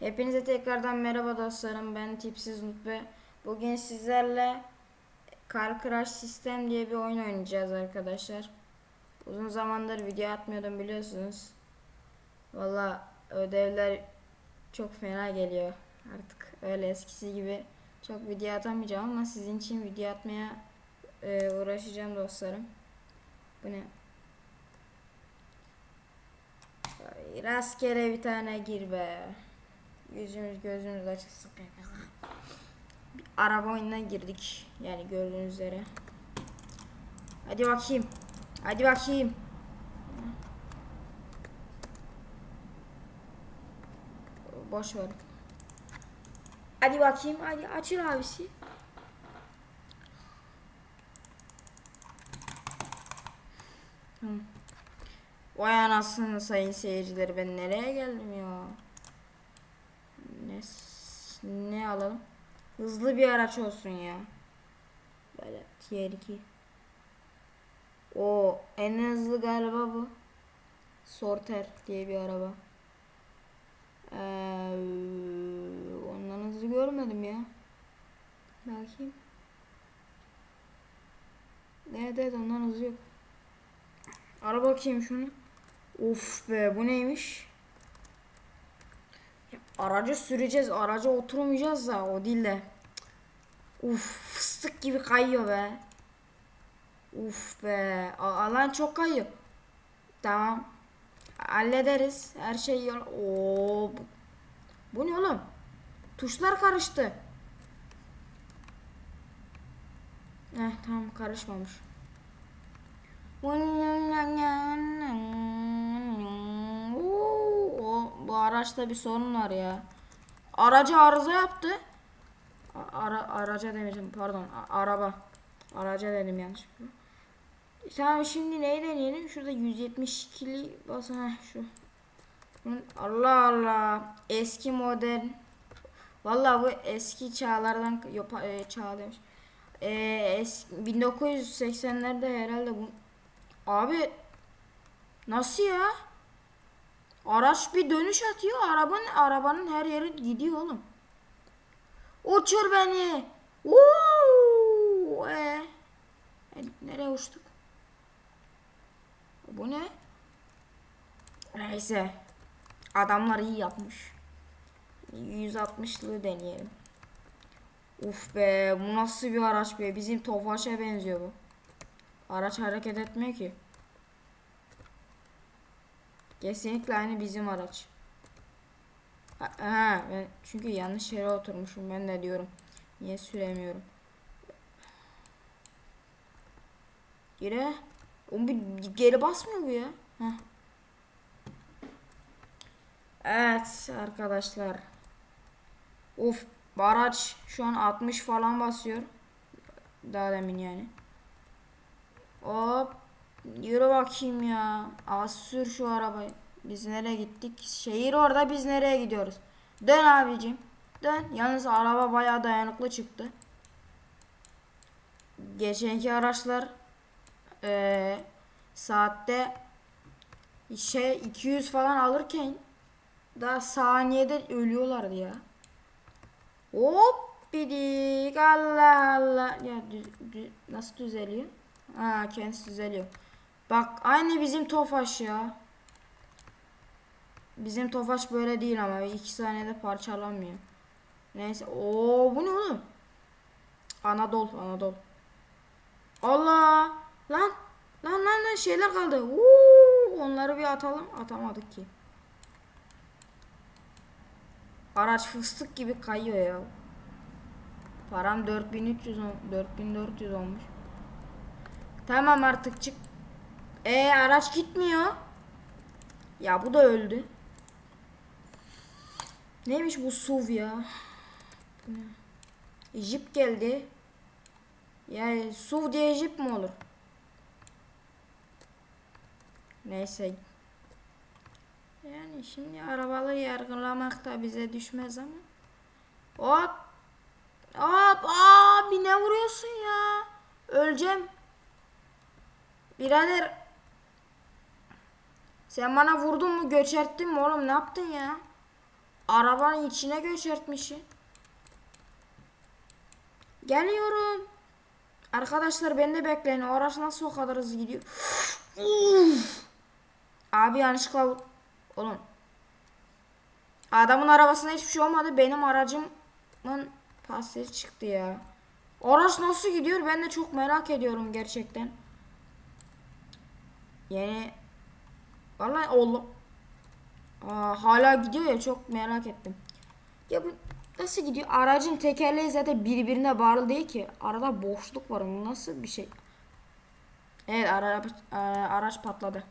Hepinize tekrardan merhaba dostlarım. Ben Tipsiz Nutbe. Bugün sizlerle Car Crash System diye bir oyun oynayacağız arkadaşlar. Uzun zamandır video atmıyordum biliyorsunuz. Valla ödevler çok fena geliyor. Artık öyle eskisi gibi çok video atamayacağım ama sizin için video atmaya e, uğraşacağım dostlarım. Bu ne? Rastgele bir tane gir be. Yüzümüz gözümüz açılsın. Bir araba oyununa girdik. Yani gördüğünüz üzere. Hadi bakayım. Hadi bakayım. Boş ver. Hadi bakayım. Hadi açıl abisi. Vay anasını sayın seyircileri ben nereye geldim ya? Ne alalım? Hızlı bir araç olsun ya. Böyle tier 2. O en hızlı galiba bu. Sorter diye bir araba. Ee, ondan hızlı görmedim ya. Bakayım. Evet evet ondan hızlı yok. Ara bakayım şunu. Of be bu neymiş? Ya, aracı süreceğiz. Araca oturmayacağız da o değil de. Uf fıstık gibi kayıyor be. Uf be. Alan çok kayıyor. Tamam. Hallederiz. Her şey yol. Oo. Bu, bu ne oğlum? Tuşlar karıştı. Eh tamam karışmamış. Bu araçta bir sorun var ya. Aracı arıza yaptı. Ara, araca demişim pardon araba. Araca dedim yanlış. Tamam şimdi neyi deneyelim? Şurada 172'li basın heh, şu. Allah Allah. Eski model. Vallahi bu eski çağlardan yok e, çağ demiş. E, es, 1980'lerde herhalde bu. Abi nasıl ya? Araç bir dönüş atıyor. Arabanın arabanın her yeri gidiyor oğlum. Uçur beni. Uuu. E. E, nereye uçtuk? Bu ne? Neyse. Adamlar iyi yapmış. 160'lığı deneyelim. Uf be bu nasıl bir araç be. Bizim Tofaş'a benziyor bu. Araç hareket etmiyor ki. Kesinlikle aynı bizim araç. Ha, ben çünkü yanlış yere oturmuşum ben de diyorum. Niye süremiyorum? Geri. O bir geri basmıyor bu ya. Heh. Evet arkadaşlar. Of araç şu an 60 falan basıyor. Daha demin yani. Hop. Yürü bakayım ya. Az sür şu arabayı. Biz nereye gittik? Şehir orada biz nereye gidiyoruz? Dön abicim. Dön. Yalnız araba bayağı dayanıklı çıktı. Geçenki araçlar eee, saatte şey 200 falan alırken daha saniyede ölüyorlardı ya. Hop bidik Allah Allah. Ya dü- dü- nasıl düzeliyor? Ha kendisi düzeliyor. Bak aynı bizim Tofaş ya. Bizim Tofaş böyle değil ama iki saniyede parçalanmıyor. Neyse. Oo bu ne oğlum? Anadolu Anadolu. Allah! Lan! Lan lan lan şeyler kaldı. Uuu, onları bir atalım. Atamadık ki. Araç fıstık gibi kayıyor ya. Param 4300 ol- 4400 olmuş. Tamam artık çık. E araç gitmiyor. Ya bu da öldü. Neymiş bu SUV ya? Jeep geldi. Yani SUV diye Jeep mi olur? Neyse. Yani şimdi arabaları yargılamak da bize düşmez ama. Hop. Hop. Abi ne vuruyorsun ya? Öleceğim. Birader. Sen bana vurdun mu göçerttin mi oğlum ne yaptın ya? arabanın içine göçertmişim. Geliyorum. Arkadaşlar beni de bekleyin. O araç nasıl o kadar hızlı gidiyor? Abi yanlışlıkla oğlum. Adamın arabasına hiçbir şey olmadı. Benim aracımın pasajı çıktı ya. Araç nasıl gidiyor? Ben de çok merak ediyorum gerçekten. Yani vallahi oğlum. Aa, hala gidiyor ya çok merak ettim. Ya bu nasıl gidiyor? Aracın tekerleği zaten birbirine bağlı değil ki. Arada boşluk var. Bu nasıl bir şey? Evet ara, e, araç patladı.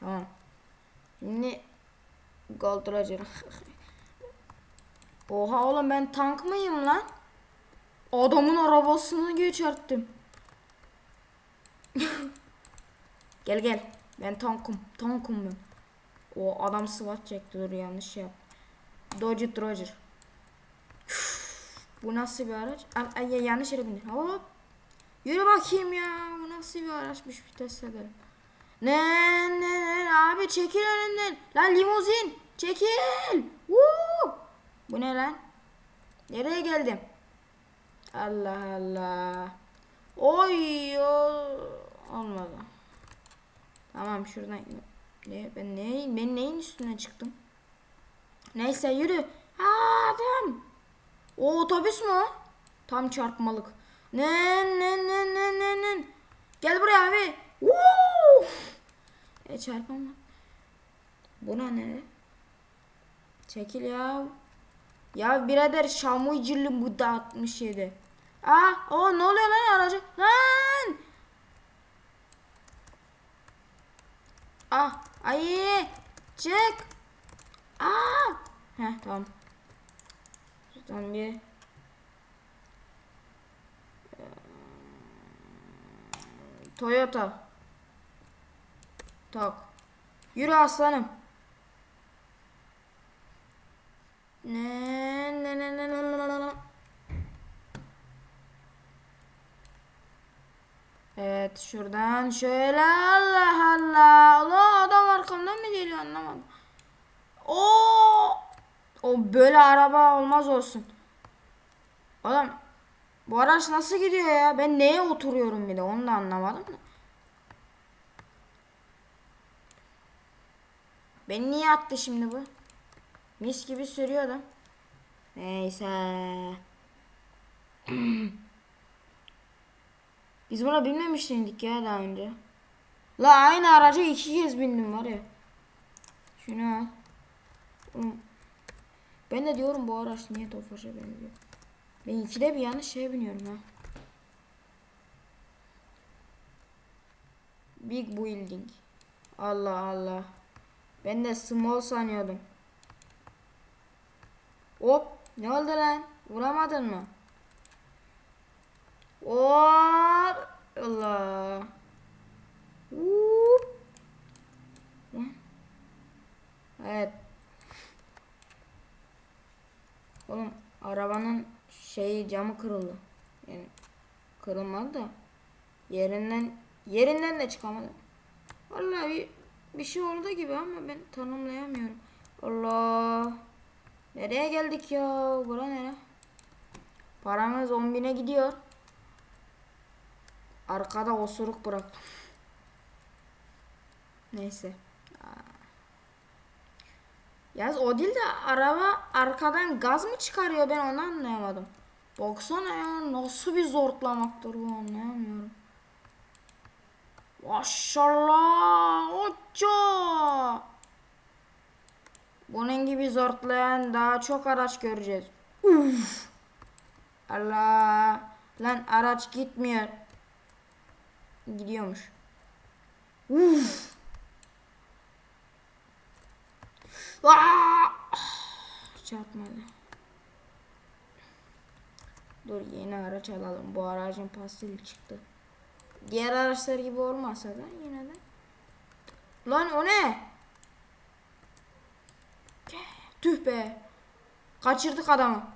Tamam. Şimdi Roger. Oha oğlum ben tank mıyım lan? Adamın arabasını geçerttim. gel gel. Ben tankım. Tankım ben. O adam SWAT çekti. Dur yanlış yap. Dodge Roger. Bu nasıl bir araç? Ay, ay, yanlış yere bindim. Hop. Yürü bakayım ya. Bu nasıl bir araçmış bir test edelim. Ne ne ne abi çekil önünden. Lan limuzin. Çekil. Woo! Bu ne lan? Nereye geldim? Allah Allah. Oy o- olmadı. Tamam şuradan ne ben ne ben neyin üstüne çıktım? Neyse yürü. Adam. O otobüs mü? Tam çarpmalık. Ne ne ne ne ne ne. Gel buraya abi. Woo! E çarpama. Buna ne? Çekil ya. Ya birader Şamuy Cillin bu da 67. Aa, o ne oluyor lan aracı? Lan! Ah, ay, çık. Aa! Heh, tamam. Şuradan bir Ee, Toyota. Tak. Yürü aslanım. Ne ne ne ne ne ne ne Evet şuradan şöyle Allah Allah. Allah adam arkamdan mı geliyor anlamadım. Oo! O böyle araba olmaz olsun. Oğlum bu araç nasıl gidiyor ya? Ben neye oturuyorum bir de onu da anlamadım da. Beni niye attı şimdi bu? Mis gibi sürüyordum. Neyse. Biz buna binmemiştik ya daha önce. La aynı araca iki kez bindim var ya. Şunu al. Oğlum, Ben de diyorum bu araç niye Tofaş'a benziyor. Ben ikide bir yanlış şeye biniyorum ha. Big building. Allah Allah. Ben de small sanıyordum. Hop. Ne oldu lan? Vuramadın mı? Hop. Allah. Lan. Evet. Oğlum arabanın şeyi camı kırıldı. Yani kırılmadı da yerinden yerinden de çıkamadı. Vallahi bir, bir şey oldu gibi ama ben tanımlayamıyorum. Allah. Nereye geldik ya? Bura nere? Paramız 10 bine gidiyor. Arkada osuruk bıraktım. Neyse. Yaz o değil de araba arkadan gaz mı çıkarıyor ben onu anlayamadım. Baksana ya nasıl bir zortlamaktır bu anlayamıyorum. Maşallah hoca. Bunun gibi zortlayan daha çok araç göreceğiz. Uf. Allah. Lan araç gitmiyor. Gidiyormuş. Uf. Çarpmadı. Dur yeni araç alalım. Bu aracın pastili çıktı. Diğer araçlar gibi olmasa da yine de. Lan o ne? Tüh be. Kaçırdık adamı.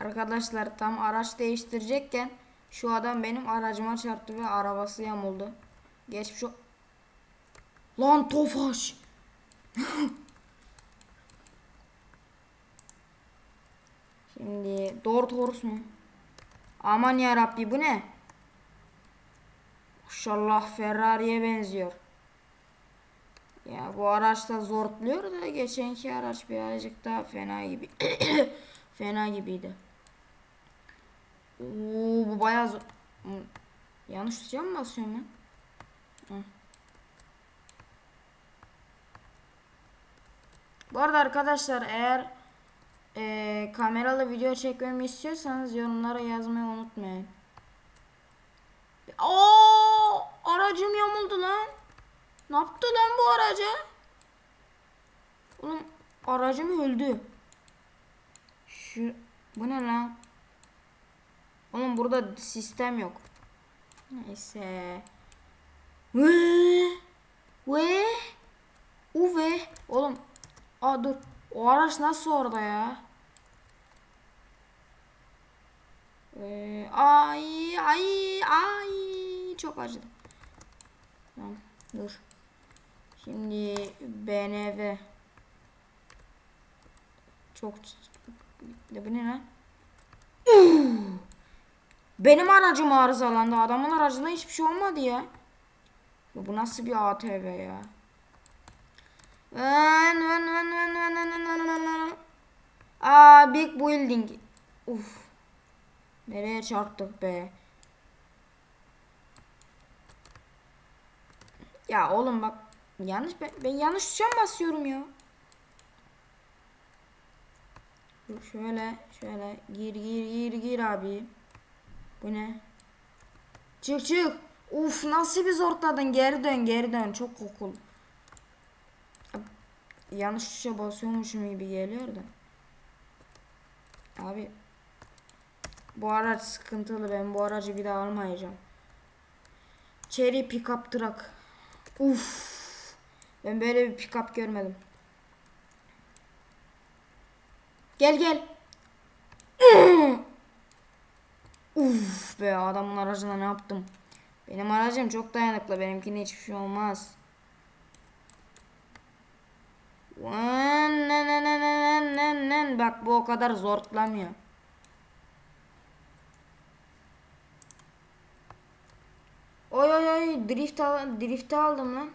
Arkadaşlar tam araç değiştirecekken şu adam benim aracıma çarptı ve arabası yamuldu. Geçmiş o... Lan Tofaş. Şimdi Dort Horse mu? Aman ya Rabbi bu ne? Maşallah Ferrari'ye benziyor. Ya bu araç da zortluyor da geçenki araç birazcık daha fena gibi. fena gibiydi. Oo, bu bayağı zor. Hı, Yanlış tuşa mı basıyorum ben? Hı. Bu arada arkadaşlar eğer eee, kameralı video çekmemi istiyorsanız yorumlara yazmayı unutmayın. Oo, aracım yamuldu lan. Ne yaptı lan bu araca? Oğlum aracım öldü. Şu bu ne lan? Oğlum burada sistem yok. Neyse. Ve ve Uve. Oğlum. Aa dur. O araç nasıl orada ya? Ay ay ay çok acıdı. Tamam dur. Şimdi BMW çok bu ne lan? Benim aracım arızalandı. Adamın aracına hiçbir şey olmadı ya. Bu nasıl bir ATV ya? Aa big building. Uf. Nereye çarptık be? Ya oğlum bak yanlış ben, ben yanlış tuşa basıyorum ya? Şöyle şöyle gir gir gir gir abi. Bu ne? Çık çık. Uf nasıl bir zortladın geri dön geri dön çok kokul. Yanlış tuşa basıyormuşum gibi geliyor da. Abi bu araç sıkıntılı ben bu aracı bir daha almayacağım. Cherry pickup truck. Uf. Ben böyle bir pickup görmedim. Gel gel. Uf be adamın aracına ne yaptım? Benim aracım çok dayanıklı. Benimkine hiçbir şey olmaz. Bak bu o kadar zortlamıyor. Oy oy oy drift al drift aldım lan.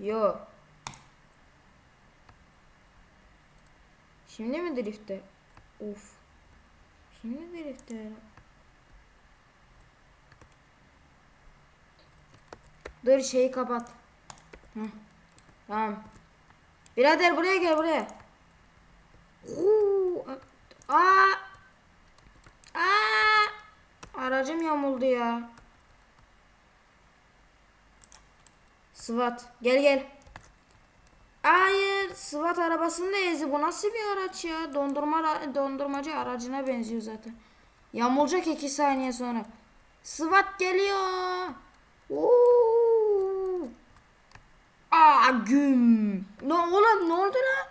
Yo. Şimdi mi drifte? Uf. Şimdi drifte. Dur şeyi kapat. Heh. Tamam. Birader buraya gel buraya. Huu. Aa. Aa. Aracım yamuldu ya. SWAT gel gel. Hayır SWAT arabasını da. Bu nasıl bir araç ya? Dondurma dondurmacı aracına benziyor zaten. Yamulacak iki saniye sonra. SWAT geliyor. Oo. Aa güm. Ne oğlum ne oldu lan?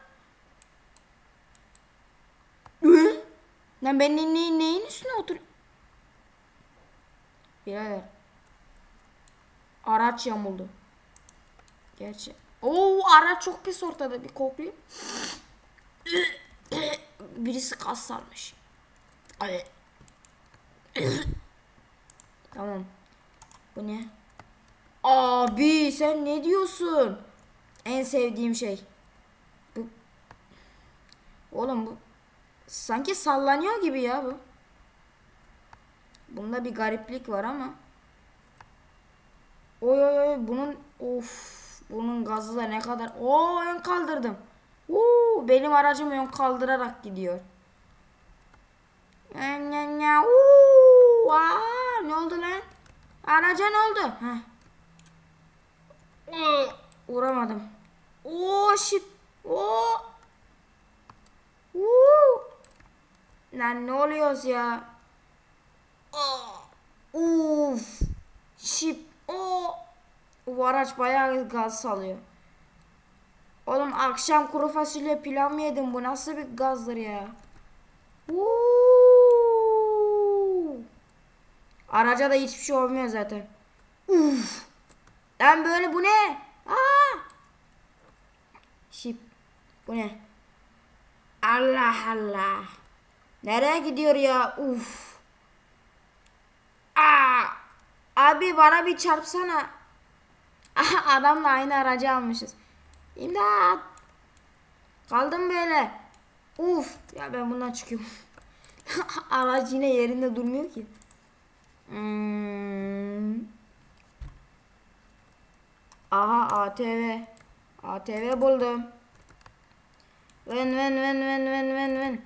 Hı? Lan ben ne, ne, neyin üstüne otur? Birader. Araç yamuldu. Gerçi. Oo araç çok pis ortada bir koklayayım. Birisi kas sarmış. Tamam. Bu ne? Abi sen ne diyorsun? En sevdiğim şey. Bu. Oğlum bu. Sanki sallanıyor gibi ya bu. Bunda bir gariplik var ama. Oy oy oy bunun of bunun gazı da ne kadar. Oo ön kaldırdım. Oo benim aracım ön kaldırarak gidiyor. Uuu, aa, ne oldu lan? Araca ne oldu? Heh. Vuramadım. Oo şip. Oo. Uuu. Lan ne oluyoruz ya? Uf. Şip. Oo. Bu araç bayağı gaz salıyor. Oğlum akşam kuru fasulye pilav mı yedim? Bu nasıl bir gazdır ya? Uuu. Araca da hiçbir şey olmuyor zaten. Uf. Lan böyle bu ne? Aa. Şip. Bu ne? Allah Allah. Nereye gidiyor ya? Uf. Aa! Abi bana bir çarpsana. Adamla aynı aracı almışız. İmdat. Kaldım böyle. Uf. Ya ben bundan çıkıyorum. Araç yine yerinde durmuyor ki. Hmm. Aha ATV. ATV buldum. Ven ven ven ven ven ven ven.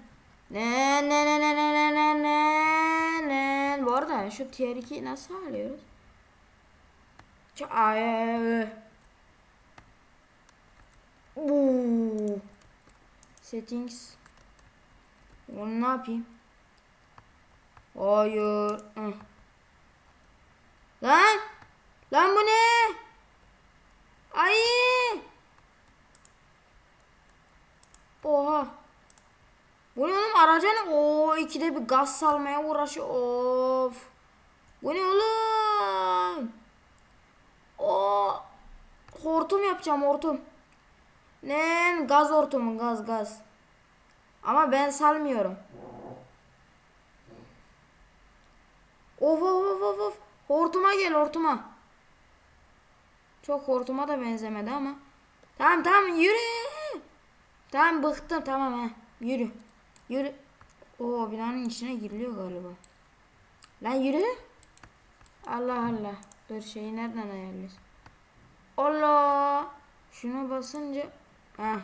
Ne ne ne ne ne ne ne ne ne. Bu arada şu tier 2'yi nasıl alıyoruz? Bu. Settings. Onu ne yapayım? Hayır. Lan! Lan bu ne? Ay! Oha. Bu ne oğlum araca ne? Oo ikide bir gaz salmaya uğraşıyor. Of. Bu ne oğlum? O hortum yapacağım hortum. Ne gaz hortumu gaz gaz. Ama ben salmıyorum. Of of of of of. Hortuma gel hortuma. Çok hortuma da benzemedi ama. Tamam tamam yürü. Tamam bıktım tamam ha. Yürü. Yürü. Oo binanın içine giriliyor galiba. Lan yürü. Allah Allah. Dur şeyi nereden ayarlıyorsun? Allah. Şuna basınca. Heh.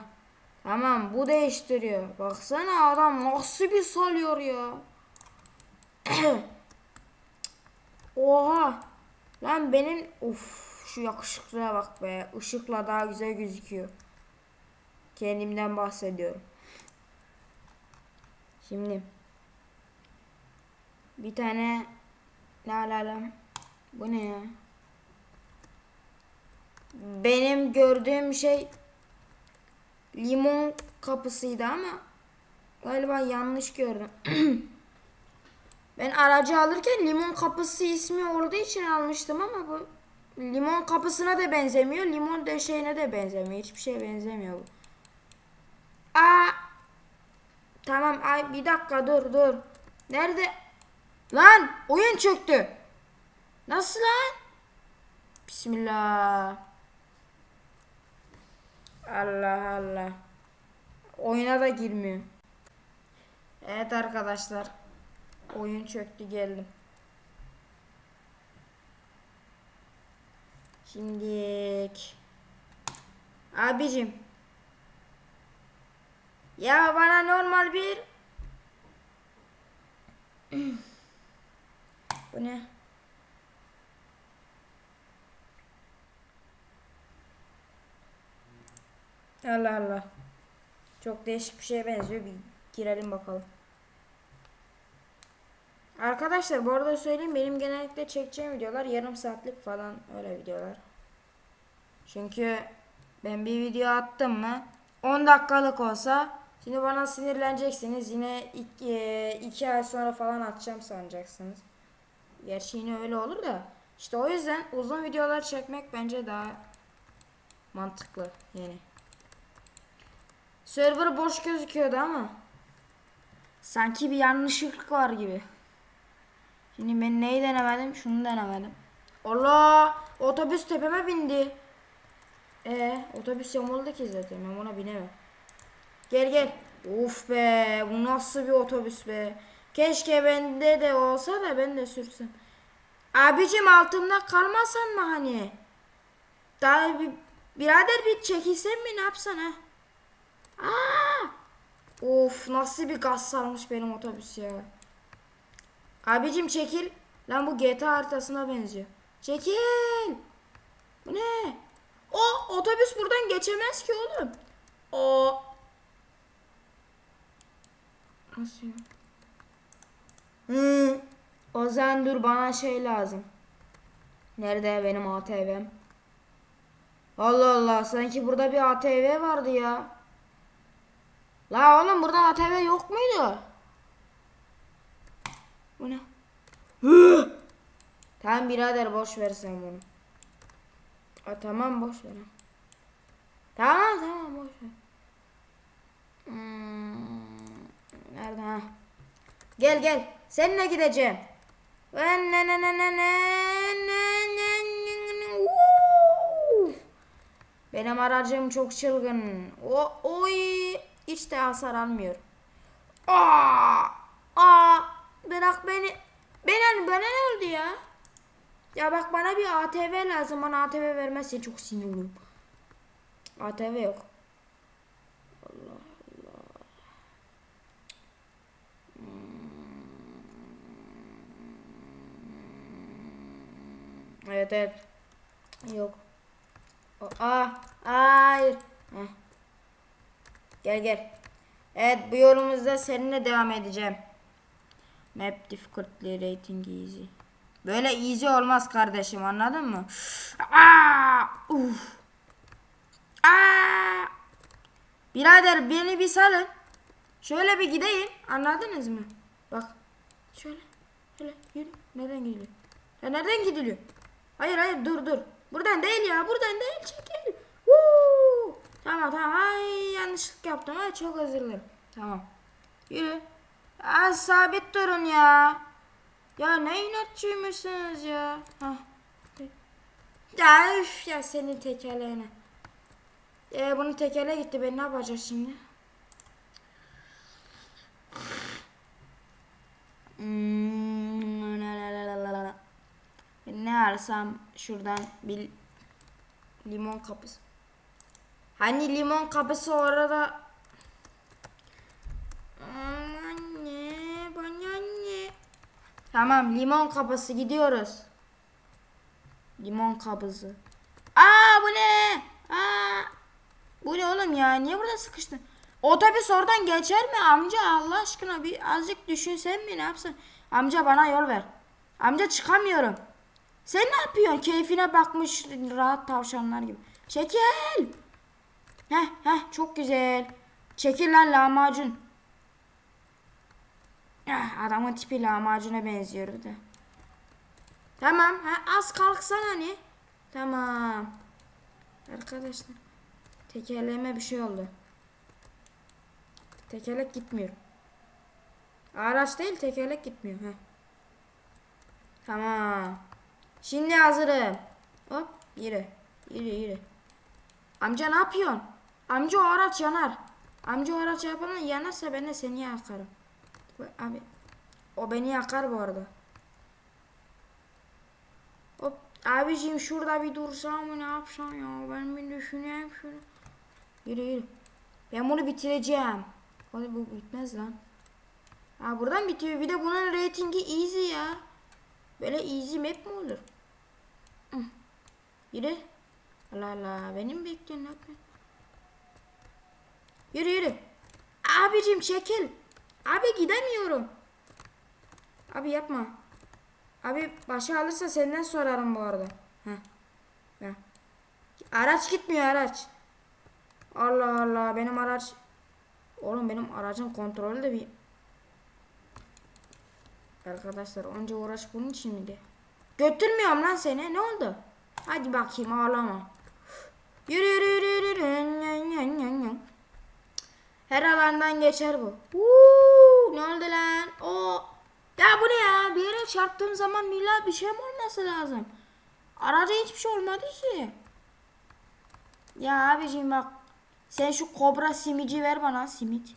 Tamam bu değiştiriyor. Baksana adam nasıl bir salıyor ya. Oha. Lan benim uf şu yakışıklıya bak be. Işıkla daha güzel gözüküyor. Kendimden bahsediyorum. Şimdi bir tane la la. Bu ne ya? Benim gördüğüm şey limon kapısıydı ama galiba yanlış gördüm. ben aracı alırken limon kapısı ismi olduğu için almıştım ama bu limon kapısına da benzemiyor. Limon döşeğine de benzemiyor. Hiçbir şeye benzemiyor bu. Aa! Tamam ay bir dakika dur dur. Nerede? Lan oyun çöktü. Nasıl lan? Bismillah. Allah Allah. Oyuna da girmiyor. Evet arkadaşlar. Oyun çöktü geldim. Şimdilik. Abicim. Ya bana normal bir Bu ne? Allah Allah. Çok değişik bir şeye benziyor. Bir girelim bakalım. Arkadaşlar bu arada söyleyeyim benim genellikle çekeceğim videolar yarım saatlik falan öyle videolar. Çünkü ben bir video attım mı 10 dakikalık olsa şimdi bana sinirleneceksiniz yine 2 ay sonra falan atacağım sanacaksınız. Gerçi yine öyle olur da işte o yüzden uzun videolar çekmek bence daha mantıklı yani. Server boş gözüküyordu ama sanki bir yanlışlık var gibi. Şimdi ben neyi denemedim? Şunu denemedim. Allah! Otobüs tepeme bindi. E otobüs yamuldu ki zaten. Ben buna binemem. Gel gel. Uf be. Bu nasıl bir otobüs be. Keşke bende de olsa da ben de sürsem. Abicim altımda kalmasan mı hani? Daha bir birader bir çekilsen mi ne yapsan ha? Aa! Of nasıl bir gaz salmış benim otobüs ya. Abicim çekil. Lan bu GTA haritasına benziyor. Çekil. Bu ne? O otobüs buradan geçemez ki oğlum. O Nasıl ya? Hı. O zaman dur bana şey lazım. Nerede benim ATV'm? Allah Allah sanki burada bir ATV vardı ya. La oğlum burada ATV yok muydu? Bu ne? Hı! Tamam birader boş ver sen bunu. A, tamam boş ver. Tamam tamam boş ver. Hmm, nerede ha? Gel gel. Seninle gideceğim. Ne ne ne ne ne ne ne ne Woo! Benim aracım çok çılgın. O oy hiç de hasar almıyor. Aa! Aa! Bırak beni. Bana bana ne oldu ya? Ya bak bana bir ATV lazım. Bana ATV vermezse çok sinir olurum. ATV yok. Allah Allah. Hmm. Evet evet. Yok. Aa, hayır. Heh. Gel gel. Evet bu yolumuzda seninle devam edeceğim. Map difficulty rating easy. Böyle easy olmaz kardeşim anladın mı? Aa! Uf. Aa! Birader beni bir salın. Şöyle bir gideyim. Anladınız mı? Bak. Şöyle. Şöyle yürü. Nereden gidiliyor? Ya nereden gidiliyor? Hayır hayır dur dur. Buradan değil ya. Buradan değil. Çekil. Woo! Tamam tamam. Ay yanlışlık yaptım. Ay çok özür dilerim. Tamam. Yürü. Aa, sabit durun ya. Ya ne inatçıymışsınız ya. Hah. Ya üf ya senin tekerleğine. Ee, bunun tekerleği gitti. Ben ne yapacağız şimdi? Hmm. Ne alsam şuradan bir limon kapısı. Hani limon kapısı orada anne, bana anne. Tamam, limon kapısı gidiyoruz. Limon kapısı. Aa bu ne? Aa, bu ne oğlum ya? Niye burada sıkıştın? Otobüs oradan geçer mi amca Allah aşkına bir azıcık düşünsen mi ne yapsın? Amca bana yol ver. Amca çıkamıyorum. Sen ne yapıyorsun? Keyfine bakmış rahat tavşanlar gibi. Çekil. Heh heh çok güzel. Çekil lan lahmacun. Ah, adamın tipi lahmacuna benziyordu da. Tamam. Ha, az kalksana hani. Tamam. Arkadaşlar. Tekerleğime bir şey oldu. Tekerlek gitmiyor. Araç değil tekerlek gitmiyor. Heh. Tamam. Şimdi hazırım. Hop yürü. Yürü yürü. Amca ne yapıyorsun? Amca o araç yanar. Amca o araç yapana yanarsa ben de seni yakarım. Abi o beni yakar bu arada. Hop abiciğim şurada bir dursam mı ne yapsam ya ben bir düşüneyim şunu. Yürü yürü. Ben bunu bitireceğim. Hadi bu bitmez lan. Ha buradan bitiyor. Bir de bunun reytingi easy ya. Böyle easy map mi olur? Hı. Yürü. Allah Allah. Benim yapıyorsun? Yürü yürü. Abicim çekil. Abi gidemiyorum. Abi yapma. Abi başa alırsa senden sorarım bu arada. Heh. Heh. Araç gitmiyor araç. Allah Allah benim araç. Oğlum benim aracın kontrolü de bir. Arkadaşlar onca uğraş bunun için miydi? Götürmüyorum lan seni. Ne oldu? Hadi bakayım ağlama. Yürü yürü yürü yürü. Her alandan geçer bu. Uuu, ne oldu lan? O ya bu ne ya? Bir yere çarptığım zaman illa bir şey mi olması lazım? Araca hiçbir şey olmadı ki. Ya abiciğim bak. Sen şu kobra simici ver bana simit.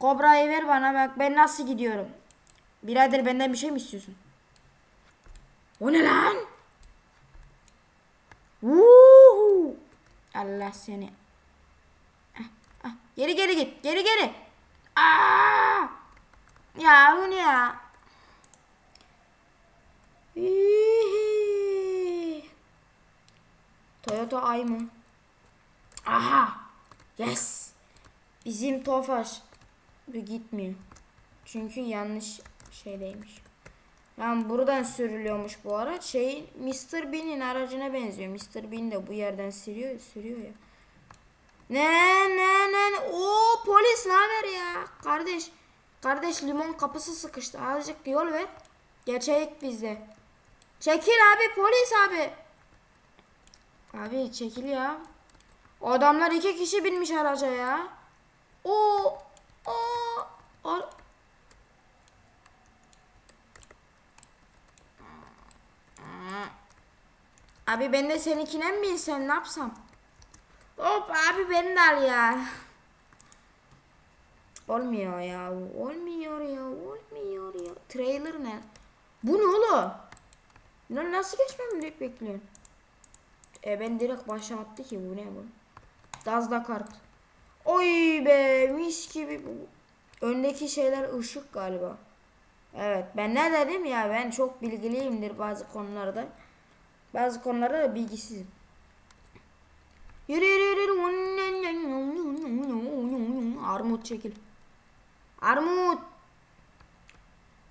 Kobrayı ver bana bak ben nasıl gidiyorum. Birader benden bir şey mi istiyorsun? O ne lan? Vuhu. Allah seni. Geri geri git. Geri geri. Aa! Ya bu ne ya? Hihi. Toyota ay mı? Aha! Yes! Bizim Tofaş. Bu gitmiyor. Çünkü yanlış şeydeymiş. Yani buradan sürülüyormuş bu araç. Şey Mr. Bean'in aracına benziyor. Mr. Bean de bu yerden sürüyor, sürüyor ya. Ne ne ne. O polis ne haber ya? Kardeş. Kardeş limon kapısı sıkıştı. Azıcık yol ver. Gerçek bizde. Çekil abi polis abi. Abi çekil ya. Adamlar iki kişi binmiş araca ya. O o o Abi ben de seninkine mi binsem ne yapsam? Hop abi beni de al ya. Olmuyor ya. Olmuyor ya. Olmuyor ya. Trailer ne? Bu ne oğlum? Lan nasıl geçmemi bek- bekliyorsun? E ben direkt başa attı ki bu ne bu? Dazda kart. Oy be mis gibi bu. Öndeki şeyler ışık galiba. Evet ben ne dedim ya ben çok bilgiliyimdir bazı konularda. Bazı konularda da bilgisizim. Yürü. Armut çekil. Armut.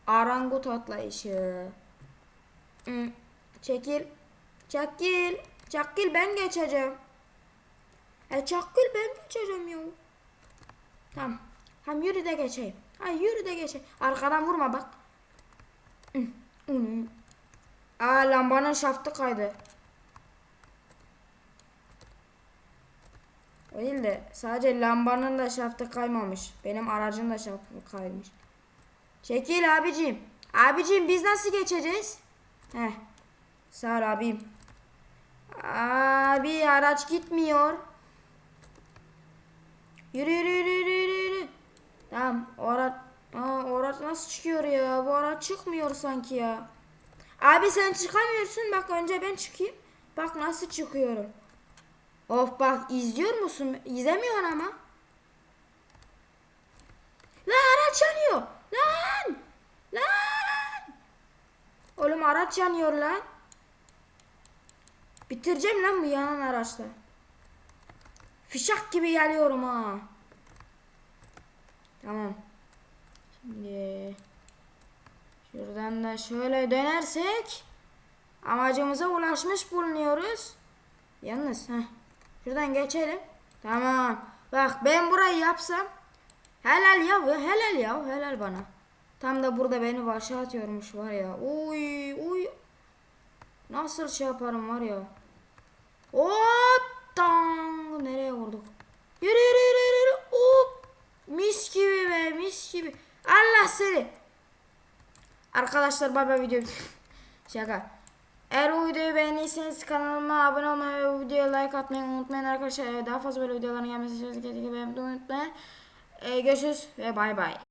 Arangut atlayışı. Çekil. Çekil. Çekil ben geçeceğim. E çekil ben geçeceğim ya. Tamam. Hem yürü de geçeyim. Hay yürü de geçeyim. Arkadan vurma bak. Aa lambanın şaftı kaydı. O değil de sadece lambanın da şaftı kaymamış. Benim aracın da şaftı kaymış. Çekil abicim. Abicim biz nasıl geçeceğiz? Heh. Sağ abim. Abi araç gitmiyor. Yürü yürü yürü yürü yürü. yürü. Tamam o araç, Aa, o araç nasıl çıkıyor ya? Bu araç çıkmıyor sanki ya. Abi sen çıkamıyorsun. Bak önce ben çıkayım. Bak nasıl çıkıyorum. Of bak izliyor musun? İzlemiyorsun ama. Lan araç yanıyor. Lan. Lan. Oğlum araç yanıyor lan. Bitireceğim lan bu yanan araçla. Fişak gibi geliyorum ha. Tamam. Şimdi şuradan da şöyle dönersek amacımıza ulaşmış bulunuyoruz. Yalnız heh. Şuradan geçelim. Tamam. Bak ben burayı yapsam helal ya helal ya helal bana. Tam da burada beni başa atıyormuş var ya. Uy uy. Nasıl şey yaparım var ya. Hop tang nereye vurduk? Yürü yürü yürü yürü. Hop. Mis gibi be mis gibi. Allah seni. Arkadaşlar baba video şaka. Eğer bu videoyu beğendiyseniz kanalıma abone olmayı ve videoya like atmayı unutmayın arkadaşlar. Daha fazla böyle videoların gelmesi için unutmayın. Ee, görüşürüz ve bay bay.